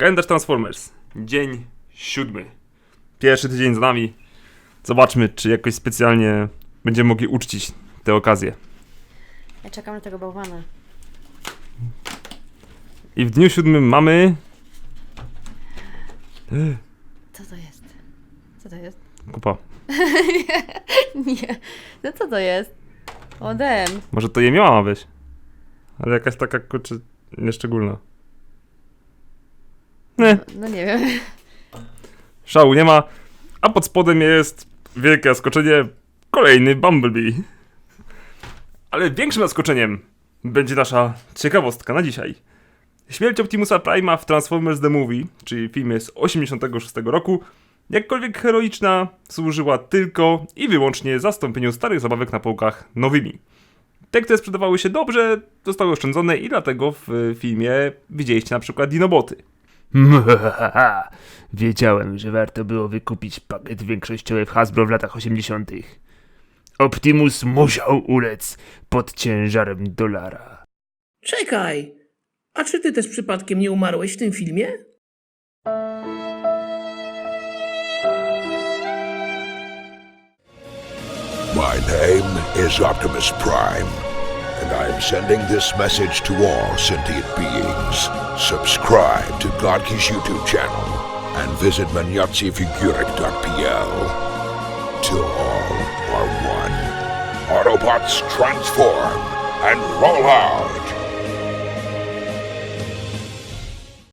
Kalendarz Transformers. Dzień siódmy. Pierwszy tydzień z nami. Zobaczmy, czy jakoś specjalnie będziemy mogli uczcić tę okazję. Ja czekam na tego bałwana. I w dniu siódmym mamy... Co to jest? Co to jest? Kupa. Nie. No co to jest? Odem. Może to je miała być. Ale jakaś taka, kurczę, nieszczególna. Nie, No nie wiem. szału nie ma. A pod spodem jest wielkie zaskoczenie. Kolejny Bumblebee. Ale większym zaskoczeniem będzie nasza ciekawostka na dzisiaj. Śmierć Optimusa Prime'a w Transformers The Movie, czyli filmie z 86 roku, jakkolwiek heroiczna, służyła tylko i wyłącznie zastąpieniu starych zabawek na półkach nowymi. Te, które sprzedawały się dobrze, zostały oszczędzone i dlatego w filmie widzieliście na przykład dinoboty. Wiedziałem, że warto było wykupić pakiet większościowy w Hasbro w latach 80. Optimus musiał ulec pod ciężarem dolara. Czekaj! A czy ty też przypadkiem nie umarłeś w tym filmie? My name is Optimus Prime, and I am sending this message to all sentient beings. Subscribe to Godki's YouTube channel and visit manyatsifiguric.pl. Till all are one. Autobots transform and roll out!